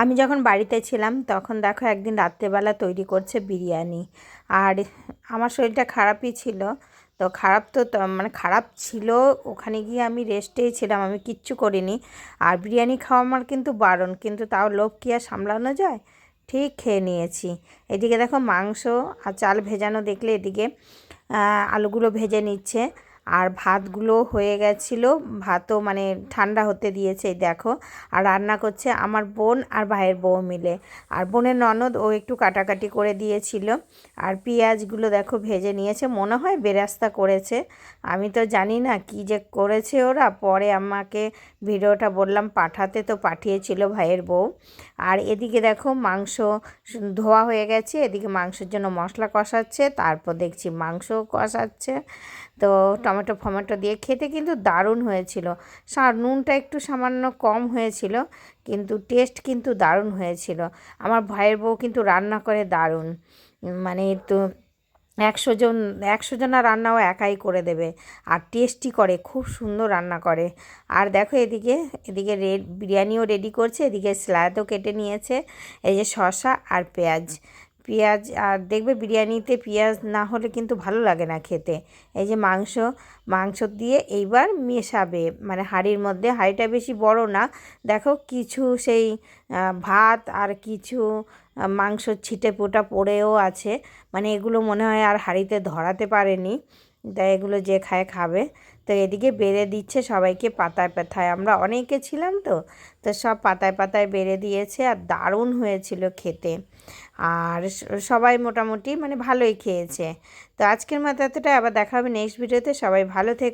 আমি যখন বাড়িতে ছিলাম, তখন দেখো একদিন রাত্রেবেলা তৈরি করছে বিরিয়ানি। আর আমার শরীরটা খারাপই ছিল। তো খারাপ তো মানে খারাপ ছিল, ওখানে গিয়ে আমি রেস্টেই ছিলাম, আমি কিচ্ছু করিনি। আর বিরিয়ানি খাওয়া আমার কিন্তু বারণ, কিন্তু তাও লোভ কি আর সামলানো যায়? ঠিক খেয়ে নিয়েছি। এদিকে দেখো মাংস আর চাল ভেজানো দেখলে এদিকে আলুগুলো ভেজে নিচ্ছে। আর ভাতগুলো হয়ে গেছিল, ভাতও মানে ঠান্ডা হতে দিয়েছে দেখো। আর রান্না করছে আমার বোন আর ভাইয়ের বউ মিলে। আর বোনের ননদ, ও একটু কাটাকাটি করে দিয়েছিল। আর পেঁয়াজগুলো দেখো ভেজে নিয়েছে, মনে হয় বেরাস্তা করেছে। আমি তো জানি না কি যে করেছে ওরা, পরে আমাকে ভিডিওটা বললাম, পাঠাতে তো পাঠিয়েছিল ভাইয়ের বউ। আর এদিকে দেখো মাংস ধোয়া হয়ে গেছে, এদিকে মাংসের জন্য মশলা কষাচ্ছে, তারপর দেখছি মাংস কষাচ্ছে। তো টমেটো ফমেটো দিয়ে খেতে কিন্তু দারুণ হয়েছিল। নুনটা একটু সামান্য কম হয়েছিল, কিন্তু টেস্ট কিন্তু দারুণ হয়েছিল। আমার ভাইয়ের বউ কিন্তু রান্না করে দারুণ। মানে তো একশো জন, একশো জনা রান্নাও একাই করে দেবে। আর টেস্টি করে, খুব সুন্দর রান্না করে। আর দেখো এদিকে এদিকে রেড বিরিয়ানিও রেডি করছে, এদিকে স্যালাদও কেটে নিয়েছে, এই যে শসা আর পেঁয়াজ। পেঁয়াজ আর দেখবে বিরিয়ানিতে পেঁয়াজ না হলে কিন্তু ভালো লাগে না খেতে। এই যে মাংস মাংস দিয়ে এইবার মেশাবে। মানে হাঁড়ির মধ্যে, হাঁড়িটা বেশি বড় না। দেখো কিছু সেই ভাত আর কিছু মাংস ছিটে পোটা পড়েও আছে। মানে এগুলো মনে হয় আর হাঁড়িতে ধরাতে পারেনি। তাই এগুলো যে খায়, খাবে। তো এদিকে বেড়ে দিচ্ছে সবাইকে পাতায় পাতায়। আমরা অনেকে ছিলাম তো তো সব পাতায় পাতায় বেড়ে দিয়েছে আর দারুণ হয়েছিল খেতে। আর সবাই মোটামুটি মানে ভালোই খেয়েছে। তো আজকের মতো এতটা আবার দেখা হবে নেক্সট ভিডিওতে সবাই ভালো থেকো।